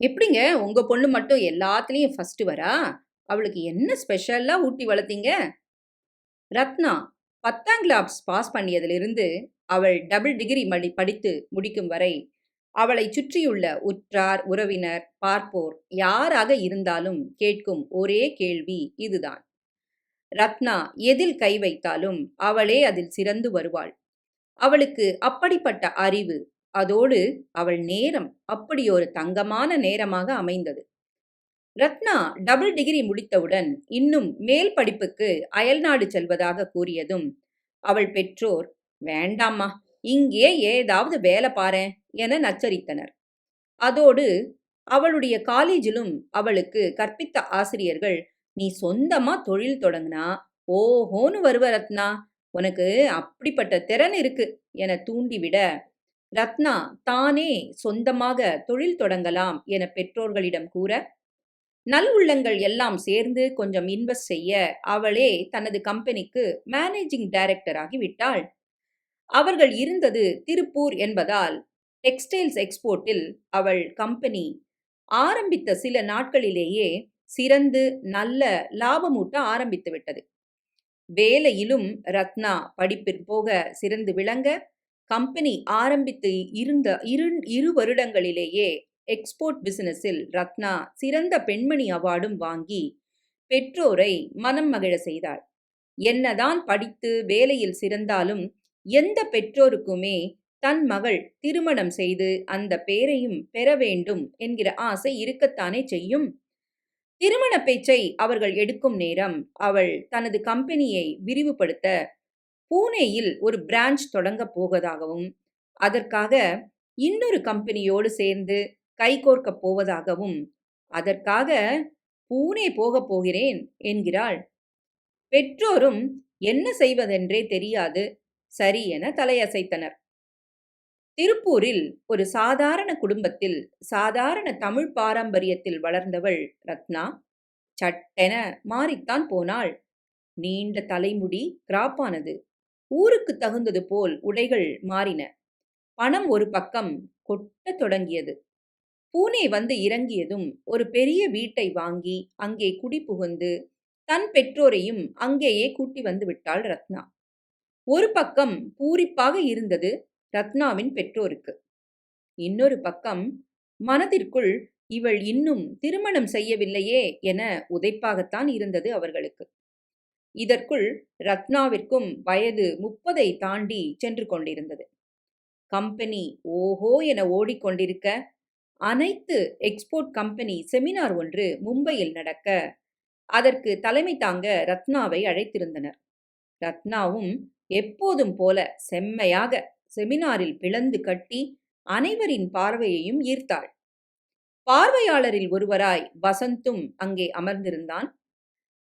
எப்படிங்க உங்க பொண்ணு மட்டும் எல்லாத்துலேயும் ஃபர்ஸ்ட் வரா? அவளுக்கு என்ன ஸ்பெஷலாக ஊட்டி வளர்த்தீங்க? ரத்னா 10ஆம் கிளாஸ் பாஸ் பண்ணியதிலிருந்து அவள் டபுள் டிகிரி மடி படித்து முடிக்கும் வரை அவளைச் சுற்றியுள்ள உற்றார், உறவினர், பார்ப்போர் யாராக இருந்தாலும் கேட்கும் ஒரே கேள்வி இதுதான். ரத்னா எதில் கை வைத்தாலும் அவளே அதில் சிறந்து வருவாள். அவளுக்கு அப்படிப்பட்ட அறிவு, அதோடு அவள் நேரம் அப்படியொரு தங்கமான நேரமாக அமைந்தது. ரத்னா டபுள் டிகிரி முடித்தவுடன் இன்னும் மேல் படிப்புக்கு அயல்நாடு செல்வதாக கூறியதும், அவள் பெற்றோர், வேண்டாம்மா, இங்கே ஏதாவது வேலை பாரேன் என நச்சரித்தனர். அதோடு அவளுடைய காலேஜிலும் அவளுக்கு கற்பித்த ஆசிரியர்கள், நீ சொந்தமா தொழில் தொடங்கினா ஓஹோன்னு வருவ ரத்னா, உனக்கு அப்படிப்பட்ட திறன் இருக்கு என தூண்டிவிட, ரத்னா தானே சொந்தமாக தொழில் தொடங்கலாம் என பெற்றோர்களிடம் கூற, நல்உள்ளங்கள் எல்லாம் சேர்ந்து கொஞ்சம் இன்வெஸ்ட் செய்ய அவளே தனது கம்பெனிக்கு மேனேஜிங் டைரக்டர் ஆகிவிட்டாள். அவர்கள் இருந்தது திருப்பூர் என்பதால் டெக்ஸ்டைல்ஸ் எக்ஸ்போர்ட்டில் அவள் கம்பெனி ஆரம்பித்த சில நாட்களிலேயே சிறந்து நல்ல லாபமூட்ட ஆரம்பித்து விட்டது. வேலையிலும் ரத்னா படிப்பிற் போக சிறந்து விளங்க, கம்பெனி ஆரம்பித்து இருந்த இரு இரு வருடங்களிலேயே எக்ஸ்போர்ட் பிசினஸில் ரத்னா சிறந்த பெண்மணி அவார்டும் வாங்கி பெற்றோரை மனம் மகிழ செய்தாள். என்னதான் படித்து வேலையில் சிறந்தாலும் எந்த பெற்றோருக்குமே தன் மகள் திருமணம் செய்து அந்த பேரையும் பெற வேண்டும் என்கிற ஆசை இருக்கத்தானே செய்யும். திருமண பேச்சை அவர்கள் எடுக்கும் நேரம் அவள் தனது கம்பெனியை விரிவுபடுத்த பூனேயில் ஒரு பிரான்ச் தொடங்கப் போவதாகவும், அதற்காக இன்னொரு கம்பெனியோடு சேர்ந்து கைகோர்க்கப் போவதாகவும், அதற்காக பூனே போகப் போகிறேன் என்கிறாள். பெற்றோரும் என்ன செய்வதென்றே தெரியாது சரி என தலையசைத்தனர். திருப்பூரில் ஒரு சாதாரண குடும்பத்தில் சாதாரண தமிழ் பாரம்பரியத்தில் வளர்ந்தவள் ரத்னா, சட்டென மாறித்தான் போனாள். நீண்ட தலைமுடி கிராப்பானது. ஊருக்குத் தகுந்தது போல் உடைகள் மாறின. பணம் ஒரு பக்கம் கொட்டத் தொடங்கியது. பூனே வந்து இறங்கியதும் ஒரு பெரிய வீட்டை வாங்கி அங்கே குடிபுகுந்து தன் பெற்றோரையும் அங்கேயே கூட்டி வந்து விட்டாள் ரத்னா. ஒரு பக்கம் பூரிப்பாக இருந்தது ரத்னாவின் பெற்றோருக்கு. இன்னொரு பக்கம் மனதிற்குள் இவள் இன்னும் திருமணம் செய்யவில்லையே என உதைப்பாகத்தான் இருந்தது அவர்களுக்கு. இதற்குள் ரத்னாவிற்கும் வயது முப்பதை தாண்டி சென்று கொண்டிருந்தது. கம்பெனி ஓஹோ என ஓடிக்கொண்டிருக்க, அனைத்து எக்ஸ்போர்ட் கம்பெனி செமினார் ஒன்று மும்பையில் நடக்க, அதற்கு தலைமை தாங்க ரத்னாவை அழைத்திருந்தனர். ரத்னாவும் எப்போதும் போல செம்மையாக செமினாரில் பிளந்து கட்டி அனைவரின் பார்வையையும் ஈர்த்தாள். பார்வையாளரில் ஒருவராய் வசந்தும் அங்கே அமர்ந்திருந்தான்.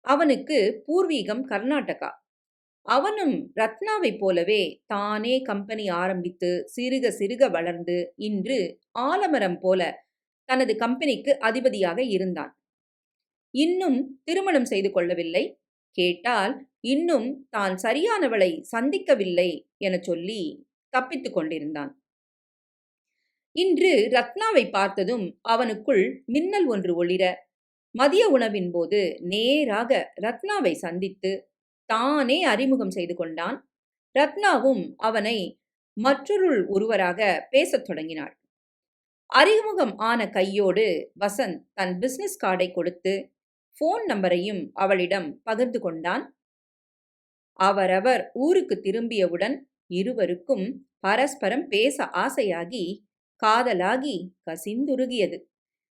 அவனுக்கு பூர்வீகம் கர்நாடகா. அவனும் ரத்னாவைப் போலவே தானே கம்பெனி ஆரம்பித்து சிறுக சிறுக வளர்ந்து இன்று ஆலமரம் போல தனது கம்பெனிக்கு அதிபதியாக இருந்தான். இன்னும் திருமணம் செய்து கொள்ளவில்லை. கேட்டால் இன்னும் தான் சரியானவளை சந்திக்கவில்லை எனச் சொல்லி தப்பித்துக் கொண்டிருந்தான். இன்று ரத்னாவை பார்த்ததும் அவனுக்குள் மின்னல் ஒன்று ஒளிர, மதிய உணவின் போது நேராக ரத்னாவை சந்தித்து தானே அறிமுகம் செய்து கொண்டான். ரத்னாவும் அவனை மற்றொருள் ஒருவராக பேசத் தொடங்கினாள். அறிமுகம் ஆன கையோடு வசந்த் தன் பிசினஸ் கார்டை கொடுத்து ஃபோன் நம்பரையும் அவளிடம் பகிர்ந்து கொண்டான். அவரவர் ஊருக்கு திரும்பியவுடன் இருவருக்கும் பரஸ்பரம் பேச ஆசையாகி, காதலாகி கசிந்துருகியது.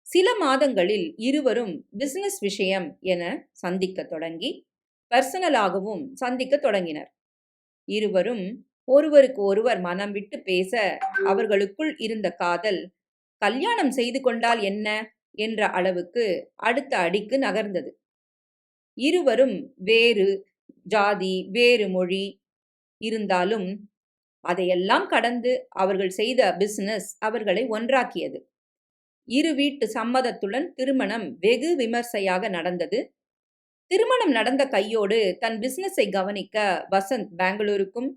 சில மாதங்களில் இருவரும் பிசினஸ் விஷயம் என சந்திக்கத் தொடங்கி, பர்சனலாகவும் சந்திக்கத் தொடங்கினர். இருவரும் ஒருவருக்கு ஒருவர் மனம் விட்டு பேச அவர்களுக்குள் இருந்த காதல், கல்யாணம் செய்து கொண்டால் என்ன என்ற அளவுக்கு அடுத்த அடிக்கு நகர்ந்தது. இருவரும் வேறு ஜாதி, வேறு மொழி இருந்தாலும் அதையெல்லாம் கடந்து அவர்கள் செய்த பிசினஸ் அவர்களை ஒன்றாக்கியது. இரு வீட்டு சம்மதத்துடன் திருமணம் வெகு விமர்சையாக நடந்தது. திருமணம் நடந்த கையோடு தன் பிசினஸை கவனிக்க வசந்த் பெங்களூருக்கும்,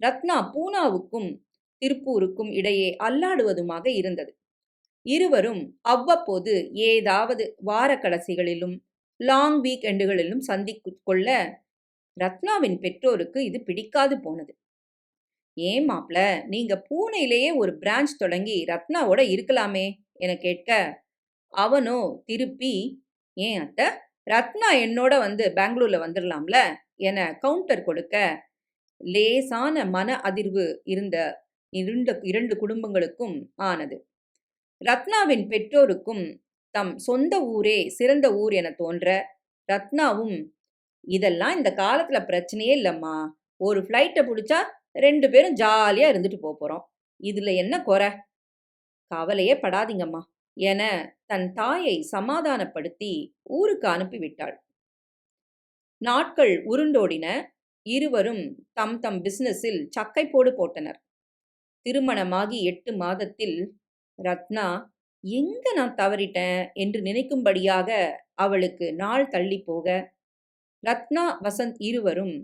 ரத்னா பூனாவுக்கும் திருப்பூருக்கும் இடையே அல்லாடுவதுமாக இருந்தது. இருவரும் அவ்வப்போது ஏதாவது வார கடைசிகளிலும் லாங் வீக் எண்டுகளிலும் சந்தித்துக் கொள்ள ரத்னாவின் பெற்றோருக்கு இது பிடிக்காது போனது ஏன் மாப்ள நீங்க பூனேலேயே ஒரு பிரான்ச் தொடங்கி ரத்னாவோட இருக்கலாமே என கேட்க அவனோ திருப்பி ஏன் அத்தை? ரத்னா என்னோட வந்து பெங்களூர்ல வந்துடலாம்ல என கவுண்டர் கொடுக்க லேசான மன அதிர்வு இருந்த இரண்டு இரண்டு குடும்பங்களுக்கும் ஆனது. ரத்னாவின் பெற்றோருக்கும் தம் சொந்த ஊரே சிறந்த ஊர் என தோன்ற ரத்னாவும் இதெல்லாம் இந்த காலத்துல பிரச்சனையே இல்லம்மா. ஒரு ஃப்ளைட்டை பிடிச்சா ரெண்டு பேரும் ஜாலியா இருந்துட்டு போப் போறோம். இதுல என்ன குறை? கவலையே படாதீங்கம்மா என தன் தாயை சமாதானப்படுத்தி ஊருக்கு அனுப்பிவிட்டாள். நாட்கள் உருண்டோடின இருவரும் தம் தம் பிசினஸில் சக்கை போடு போட்டனர். திருமணமாகி எட்டு மாதத்தில் ரத்னா எங்க நான் தவறிட்டேன்? என்று நினைக்கும்படியாக அவளுக்கு நாள் தள்ளி போக ரத்னா வசந்த் இருவரும்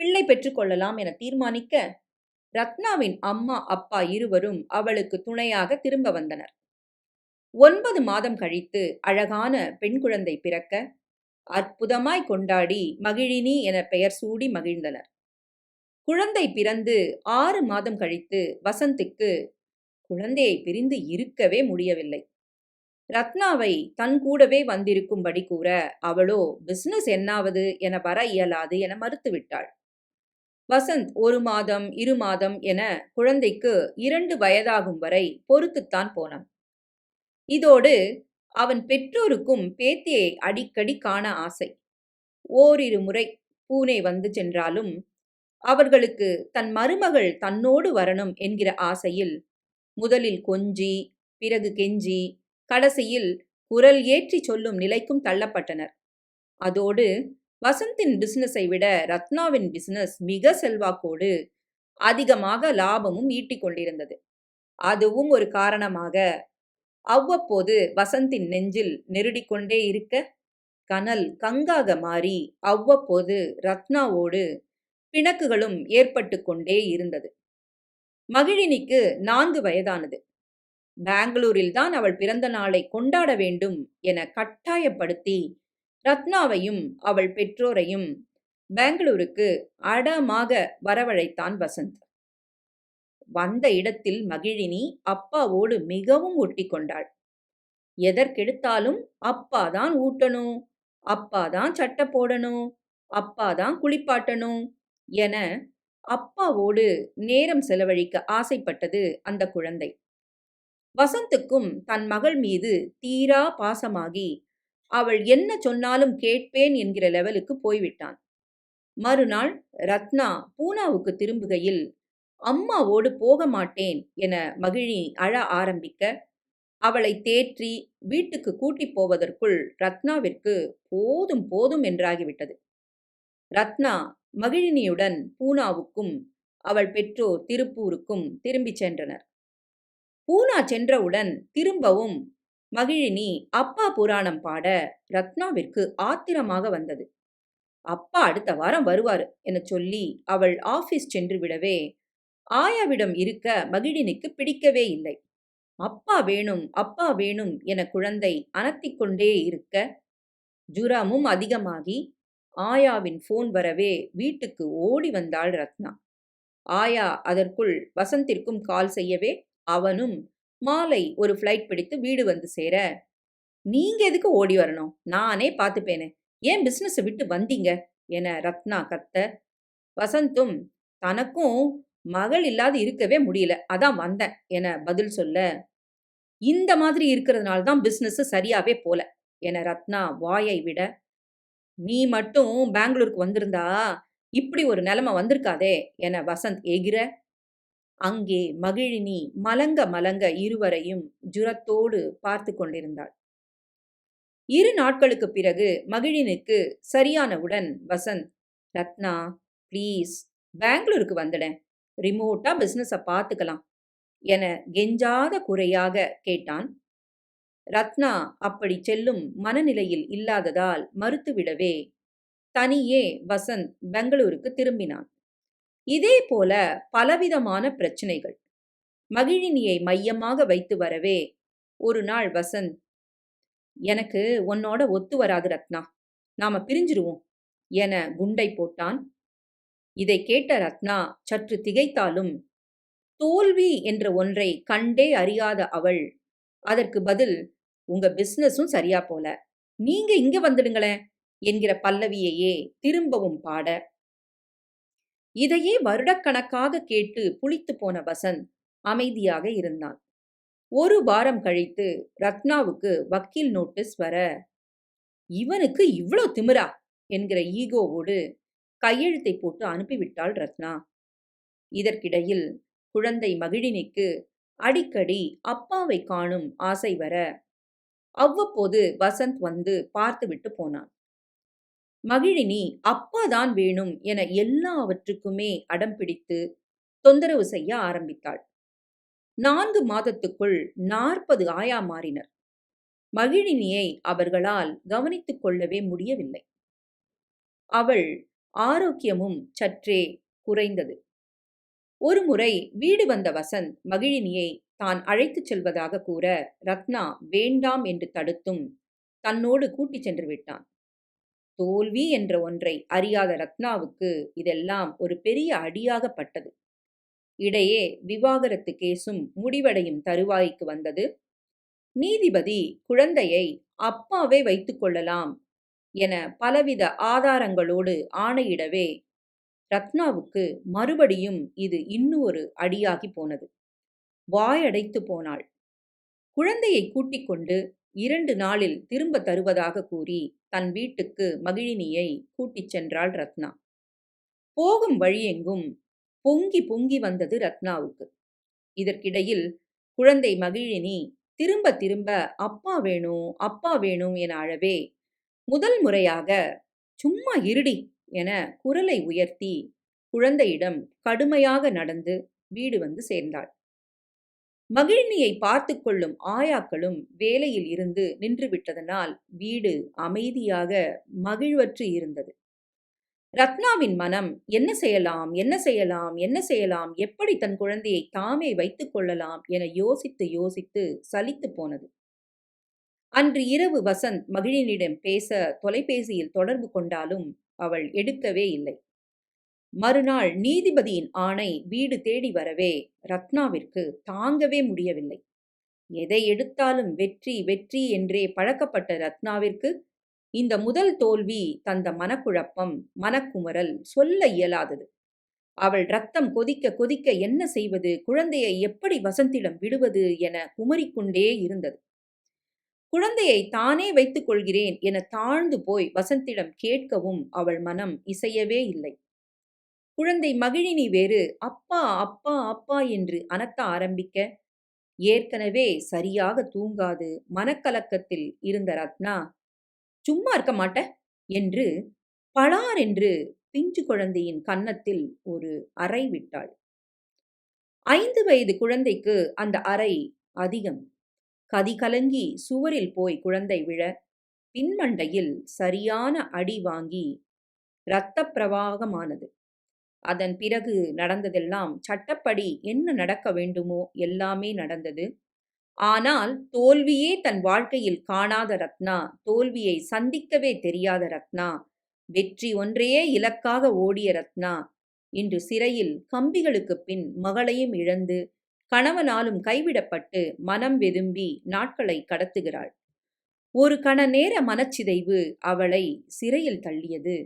பிள்ளை பெற்றுக்கொள்ளலாம் என தீர்மானிக்க ரத்னாவின் அம்மா அப்பா இருவரும் அவளுக்கு துணையாக திரும்ப வந்தனர். ஒன்பது மாதம் கழித்து அழகான பெண் குழந்தை பிறக்க அற்புதமாய் கொண்டாடி மகிழினி என பெயர் சூடி மகிழ்ந்தனர். குழந்தை பிறந்து ஆறு மாதம் கழித்து வசந்துக்கு குழந்தையை பிரிந்து இருக்கவே முடியவில்லை. ரத்னாவை தன் கூடவே வந்திருக்கும்படி கூற அவளோ பிசினஸ் என்னாவது? என வர இயலாது என மறுத்துவிட்டாள். வசந்த் ஒரு மாதம் இரு மாதம் என குழந்தைக்கு இரண்டு வயதாகும் வரை பொறுத்துத்தான் போனான். இதோடு அவன் பெற்றோருக்கும் பேத்தியை அடிக்கடி காண ஆசை. ஓரிரு முறை பூனே வந்து சென்றாலும் அவர்களுக்கு தன் மருமகள் தன்னோடு வரணும் என்கிற ஆசையில் முதலில் கொஞ்சி பிறகு கெஞ்சி கடைசியில் குரல் ஏற்றி சொல்லும் நிலைக்கும் தள்ளப்பட்டனர். அதோடு வசந்தின் பிசினஸை விட ரத்னாவின் பிசினஸ் மிக செல்வாக்கோடு அதிகமாக லாபமும் ஈட்டிக் கொண்டிருந்தது. அதுவும் ஒரு காரணமாக அவ்வப்போது வசந்தின் நெஞ்சில் நெருடிக்கொண்டே இருக்க கனல் கங்காக மாறி அவ்வப்போது ரத்னாவோடு பிணக்குகளும் ஏற்பட்டு கொண்டே இருந்தது. மகிழினிக்கு நான்கு வயதானது. பெங்களூரில் தான் அவள் பிறந்த நாளை கொண்டாட வேண்டும் என கட்டாயப்படுத்தி ரத்னாவையும் அவள் பெற்றோரையும் பெங்களூருக்கு அடமாக வரவழைத்தான் வசந்த். வந்த இடத்தில் மகிழினி அப்பாவோடு மிகவும் ஒட்டி கொண்டாள். எதற்கெடுத்தாலும் அப்பாதான் ஊட்டணும் அப்பாதான் சட்டை போடணும் அப்பாதான் குளிப்பாட்டணும் என அப்பாவோடு நேரம் செலவழிக்க ஆசைப்பட்டது அந்த குழந்தை. வசந்துக்கும் தன் மகள் மீது தீரா பாசமாகி அவள் என்ன சொன்னாலும் கேட்பேன் என்கிற லெவலுக்கு போய்விட்டான். மறுநாள் ரத்னா பூனாவுக்கு திரும்புகையில் அம்மாவோடு போக மாட்டேன் என மகிழி அழ ஆரம்பிக்க அவளை தேற்றி வீட்டுக்கு கூட்டிப் போவதற்குள் ரத்னாவிற்கு போதும் போதும் என்றாகிவிட்டது. ரத்னா மகிழினியுடன் பூனாவுக்கும் அவள் பெற்றோர் திருப்பூருக்கும் திரும்பிச் சென்றனர். பூனா சென்றவுடன் திரும்பவும் மகிழினி அப்பா புராணம் பாட ரத்னாவிற்கு ஆத்திரமாக வந்தது. அப்பா அடுத்த வாரம் வருவாரு என சொல்லி அவள் ஆபீஸ் சென்று விடவே ஆயாவிடம் இருக்க மகிழினிக்கு பிடிக்கவே இல்லை. அப்பா வேணும் அப்பா வேணும் என குழந்தை அனத்திக்கொண்டே இருக்க ஜுராமும் அதிகமாகி ஆயாவின் போன் வரவே வீட்டுக்கு ஓடி வந்தாள் ரத்னா. ஆயா அதற்குள் வசந்திற்கும் கால் செய்யவே அவனும் மாலை ஒரு ஃப்ளைட் பிடித்து வீடு வந்து சேர நீங்க எதுக்கு ஓடி வரணும்? நானே பார்த்துப்பேனே. ஏன் பிஸ்னஸை விட்டு வந்தீங்க? என ரத்னா கத்த வசந்தும் தனக்கும் மகள் இல்லாது இருக்கவே முடியல. அதான் வந்தேன் என பதில் சொல்ல இந்த மாதிரி இருக்கிறதுனால தான் பிஸ்னஸ் சரியாவே போல என ரத்னா வாயை விட நீ மட்டும் பெங்களூருக்கு வந்திருந்தா இப்படி ஒரு நிலைமை வந்திருக்காதே என வசந்த் எகிர அங்கே மகிழினி மலங்க மலங்க இருவரையும் ஜுரத்தோடு பார்த்து கொண்டிருந்தாள். இரு நாட்களுக்கு பிறகு மகிழினுக்கு சரியானவுடன் வசந்த் ரத்னா ப்ளீஸ் பெங்களூருக்கு வந்துடேன் ரிமோட்டா பிசினஸ பார்த்துக்கலாம் என கெஞ்சாத குறையாக கேட்டான். ரத்னா அப்படி செல்லும் மனநிலையில் இல்லாததால் மறுத்துவிடவே தனியே வசந்த் பெங்களூருக்கு திரும்பினான். இதே போல பலவிதமான பிரச்சனைகள். மகிழினியை மையமாக வைத்து வரவே ஒரு நாள் வசந்த் எனக்கு உன்னோட ஒத்து வராது ரத்னா. நாம பிரிஞ்சிருவோம் என குண்டை போட்டான். இதை கேட்ட ரத்னா சற்று திகைத்தாலும் தோல்வி என்ற ஒன்றை கண்டே அறியாத அவள். அதற்கு பதில் உங்க பிஸ்னஸும் சரியா போல. நீங்க இங்க வந்துடுங்களேன் என்கிற பல்லவியையே திரும்பவும் பாட இதையே வருடக்கணக்காக கேட்டு புளித்து போன வசந்த் அமைதியாக இருந்தான். ஒரு வாரம் கழித்து ரத்னாவுக்கு வக்கீல் நோட்டீஸ் வர இவனுக்கு இவ்வளோ திமிரா? என்கிற ஈகோவோடு கையெழுத்தை போட்டு அனுப்பிவிட்டாள் ரத்னா. இதற்கிடையில் குழந்தை மகிழினிக்கு அடிக்கடி அப்பாவை காணும் ஆசை வர அவ்வப்போது வசந்த் வந்து பார்த்துவிட்டு போனான். மகிழினி அப்பாதான் வேணும் என எல்லாவற்றுக்குமே அடம் பிடித்து தொந்தரவு செய்ய ஆரம்பித்தாள். நான்கு மாதத்துக்குள் நாற்பது ஆயா மாறினர். மகிழினியை அவர்களால் கவனித்துக் கொள்ளவே முடியவில்லை. அவள் ஆரோக்கியமும் சற்றே குறைந்தது. ஒருமுறை வீடு வந்த வசந்த் மகிழினியை தான் அழைத்துச் செல்வதாக கூற ரத்னா வேண்டாம் என்று தடுத்தும் தன்னோடு கூட்டிச் சென்று விட்டான். தோல்வி என்ற ஒன்றை அறியாத ரத்னாவுக்கு இதெல்லாம் ஒரு பெரிய அடியாகப்பட்டது இடையே விவாகரத்து கேசும் முடிவடையும் தருவாய்க்கு வந்தது. நீதிபதி குழந்தையை அப்பாவே வைத்துக்கொள்ளலாம் என பலவித ஆதாரங்களோடு ஆணையிடவே ரத்னாவுக்கு மறுபடியும் இது இன்னொரு அடியாகி போனது. வாயடைத்து போனாள். குழந்தையை கூட்டிக் கொண்டு இரண்டு நாளில் திரும்ப தருவதாக கூறி தன் வீட்டுக்கு மகிழினியை கூட்டிச் சென்றாள் ரத்னா. போகும் வழியெங்கும் பொங்கி பொங்கி வந்தது ரத்னாவுக்கு. இதற்கிடையில் குழந்தை மகிழினி திரும்ப திரும்ப அப்பா வேணும் அப்பா வேணும் என அழவே முதல் முறையாக சும்மா இருடி என குரலை உயர்த்தி குழந்தையிடம் கடுமையாக நடந்து வீடு வந்து சேர்ந்தாள். மகிழினியை பார்த்து கொள்ளும் ஆயாக்களும் வேலையில் இருந்து நின்று விட்டதனால் வீடு அமைதியாக மகிழ்வற்று இருந்தது. ரத்னாவின் மனம் என்ன செய்யலாம் என்ன செய்யலாம் என்ன செய்யலாம் எப்படி தன் குழந்தையை தாமே வைத்துக் கொள்ளலாம் என யோசித்து யோசித்து சலித்து போனது. அன்று இரவு வசந்த் மகிழினிடம் பேச தொலைபேசியில் தொடர்பு கொண்டாலும் அவள் எடுக்கவே இல்லை. மறுநாள் நீதிபதியின் ஆணை வீடு தேடி வரவே ரத்னாவிற்கு தாங்கவே முடியவில்லை. எதை எடுத்தாலும் வெற்றி வெற்றி என்றே பழக்கப்பட்ட ரத்னாவிற்கு இந்த முதல் தோல்வி தந்த மனக்குழப்பம் மனக்குமரல் சொல்ல இயலாதது. அவள் ரத்தம் கொதிக்க கொதிக்க என்ன செய்வது குழந்தையை எப்படி வசந்திடம் விடுவது என குமரிக்கொண்டே இருந்தது. குழந்தையை தானே வைத்துக் கொள்கிறேன் என தாழ்ந்து போய் வசந்திடம் கேட்கவும் அவள் மனம் இசையவே இல்லை. குழந்தை மகிழினி வேறு. அப்பா அப்பா அப்பா என்று அனத்த ஆரம்பிக்க ஏற்கனவே சரியாக தூங்காது மனக்கலக்கத்தில் இருந்த ரத்னா சும்மா இருக்க மாட்ட? என்று பளார் என்று பிஞ்சு குழந்தையின் கன்னத்தில் ஒரு அறை விட்டாள். ஐந்து வயது குழந்தைக்கு அந்த அறை அதிகம். கதி கலங்கி சுவரில் போய் குழந்தை விழ பின்மண்டையில் சரியான அடி வாங்கி இரத்த பிரவாகமானது அதன் பிறகு நடந்ததெல்லாம் சட்டப்படி என்ன நடக்க வேண்டுமோ எல்லாமே நடந்தது. ஆனால் தோல்வியே தன் வாழ்க்கையில் காணாத ரத்னா தோல்வியை சந்திக்கவே தெரியாத ரத்னா வெற்றி ஒன்றையே இலக்காக ஓடிய ரத்னா இன்று சிறையில் கம்பிகளுக்கு பின் மகளையும் இழந்து கணவனாலும் கைவிடப்பட்டு மனம் வெதும்பி நாட்களை கடத்துகிறாள். ஒரு கண நேர மனச்சிதைவு அவளை சிறையில் தள்ளியது.